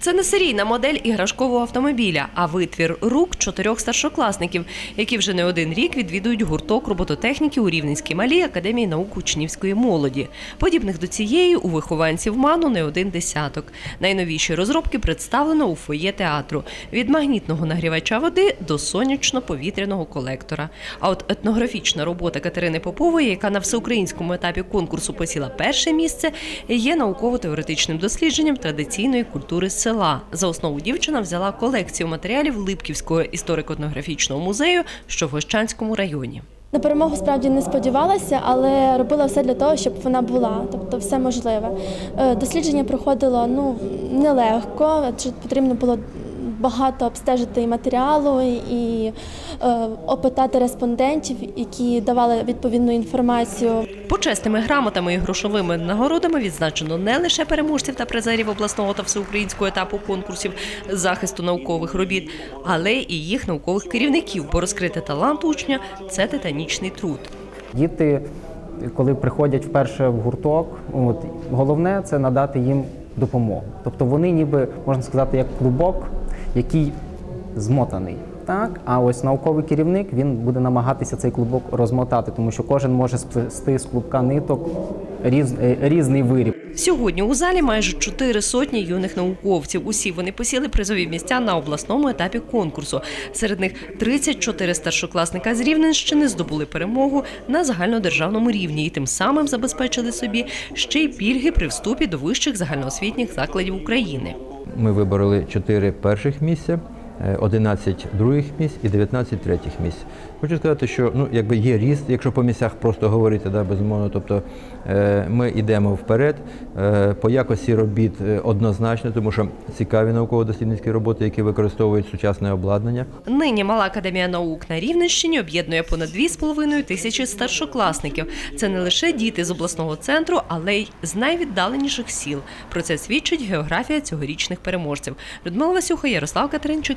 Це не серійна модель іграшкового автомобіля, а витвір рук чотирьох старшокласників, які вже не один рік відвідують гурток робототехніки у Рівненській малій академії наук учнівської молоді. Подібних до цієї у вихованців ману не один десяток. Найновіші розробки представлено у фоє театру від магнітного нагрівача води до сонячно-повітряного колектора. А от етнографічна робота Катерини Попової, яка на всеукраїнському етапі конкурсу посіла перше місце, є науково-теоретичним дослідженням традиційної культури села. За основу дівчина взяла колекцію матеріалів Липківського історико-етнографічного музею, що в Гощанському районі. На перемогу справді не сподівалася, але робила все для того, щоб вона була, тобто все можливе. Е, Дослідження проходило ну нелегко, потрібно було багато обстежити і матеріалу, і е, опитати респондентів, які давали відповідну інформацію. Почесними грамотами і грошовими нагородами відзначено не лише переможців та призерів обласного та всеукраїнського етапу конкурсів захисту наукових робіт, але і їх наукових керівників, бо розкрити талант учня це титанічний труд. Діти, коли приходять вперше в гурток, от, головне це надати їм допомогу. Тобто вони ніби, можна сказати, як клубок, який змотаний. Так, а ось науковий керівник він буде намагатися цей клубок розмотати, тому що кожен може сплести з клубка ниток різ, е, різний виріб. Сьогодні у залі майже чотири сотні юних науковців. Усі вони посіли призові місця на обласному етапі конкурсу. Серед них 34 старшокласника з Рівненщини здобули перемогу на загальнодержавному рівні і тим самим забезпечили собі ще й пільги при вступі до вищих загальноосвітніх закладів України. Ми вибороли чотири перших місця, 11 других місць і 19 третіх місць. Хочу сказати, що ну, якби є ріст, якщо по місцях просто говорити, да, безумовно, тобто е, ми йдемо вперед. Е, по якості робіт е, однозначно, тому що цікаві науково-дослідницькі роботи, які використовують сучасне обладнання. Нині мала академія наук на Рівненщині об'єднує понад 2,5 тисячі старшокласників. Це не лише діти з обласного центру, але й з найвіддаленіших сіл. Про це свідчить географія цьогорічних переможців. Людмила Васюха, Ярослав Катеринчук.